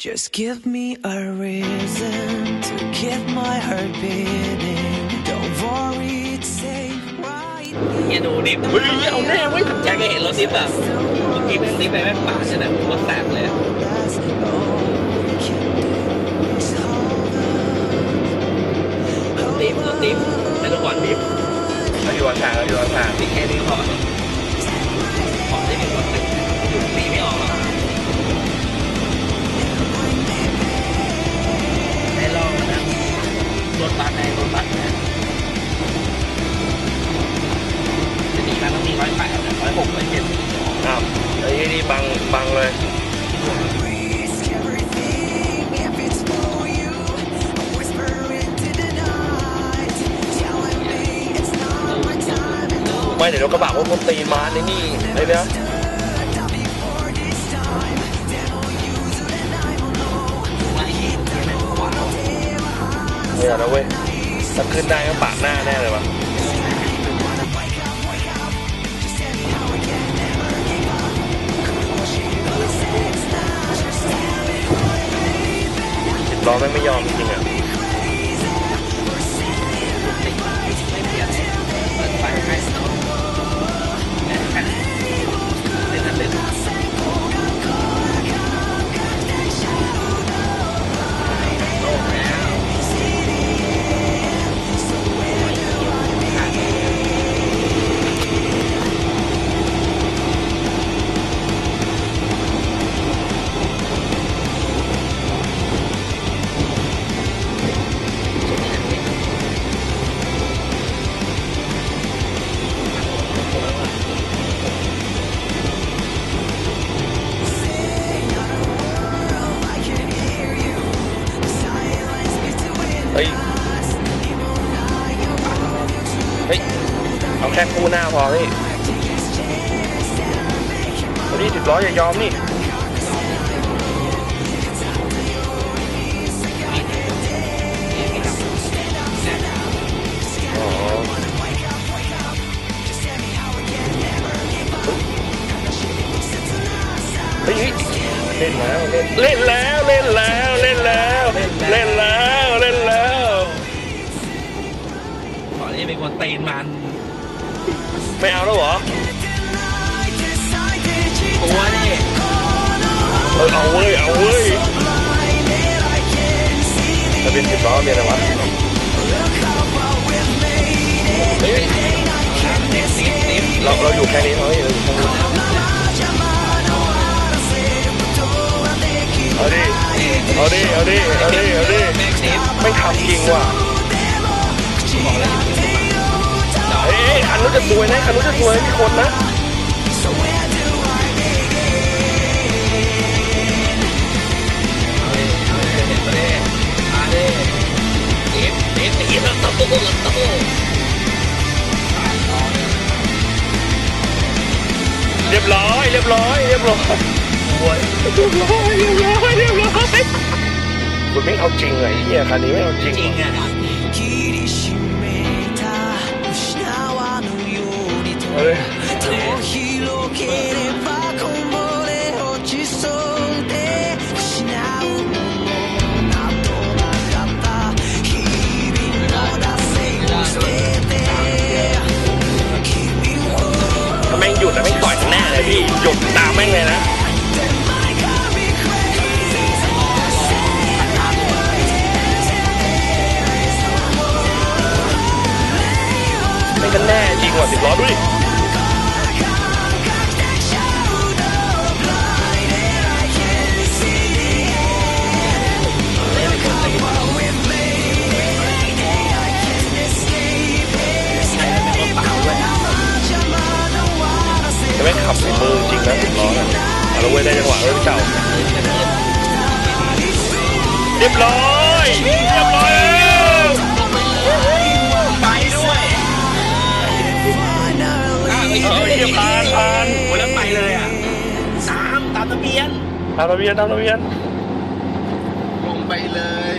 Just give me a reason to keep my heart beating. Don't worry, it's safe right เนี่ยดูดิฟเฮ้ยเอาแน่เว้ยอยากจะเห็นรถดิฟแบบเมื่อกี้แม่งดิฟไปแม่งปาดใช่ไหมรถแตกเลยอะ That's all we can do is hold รถดิฟรถดิฟไม่ต้องก่อนดิฟเราอยู่ห่างๆเราอยู่ห่างดิแค่นี้พอพอได้หนึ่งรถตี บังบังเลยไม่เดี๋ยวรถกระบะว่าคนตีมาในนี่ไอ้เนี้ยเนี่ยนะเว้ยถ้าขึ้นได้ก็ปาดหน้าแน่เลยวะ สิบล้อแม่ง แค่คู่หน้าพอพี่วันนี้สิบล้ออย่ายอมนี่เฮ้ยเล่นแล้วเล่นแล้วเล่นแล้วเล่นแล้วเล่นแล้วเล่นแล้วขอนี่เป็นคนตีนมัน ไม่เอาแล้วเหรอตัวนี่เออเอาเว้ย เอาเว้ยจะเป็นสิบล้อเรียนอะไรวะเฮ้ยเราเราอยู่แค่นี้เฮ้เราอยู่แค่นี้เอาดิ เอาดิ เอาดิ เอาดิ เอาดิ ไม่ขับจริงว่ะบอกเลย นนู้นจะสวยนะคันนู้นจะสวยมีคนนะเอาเลยเอาเลยเห็นมาเลยมาเลยดิฟดิฟดิฟแล้วตะโกนแล้วตะโกนเรียบร้อยเรียบร้อยเรียบร้อยโวยเรียบร้อยเรียบร้อยเรียบร้อยคุณไม่เอาจริงเลยไอ้เฮียคันนี้ไม่เอาจริงจริงว่ะอะ เม่หยุดแล้วม่ต่อยข้น้เลยพี่ หยุดตามแม่งเลยนะแม่งกันแน่จริงว่ะสิบล้อดูดิ เอาละเว้ยได้จังหวะเว้ยพี่เจ้าเรียบร้อยเรียบร้อยแล้วไปด้วยอ้าวเออเรียบผ่านผ่านโอ้ยแล้วไปเลยอะสามตามทะเบียนตามทะเบียนตามทะเบียนลงไปเลย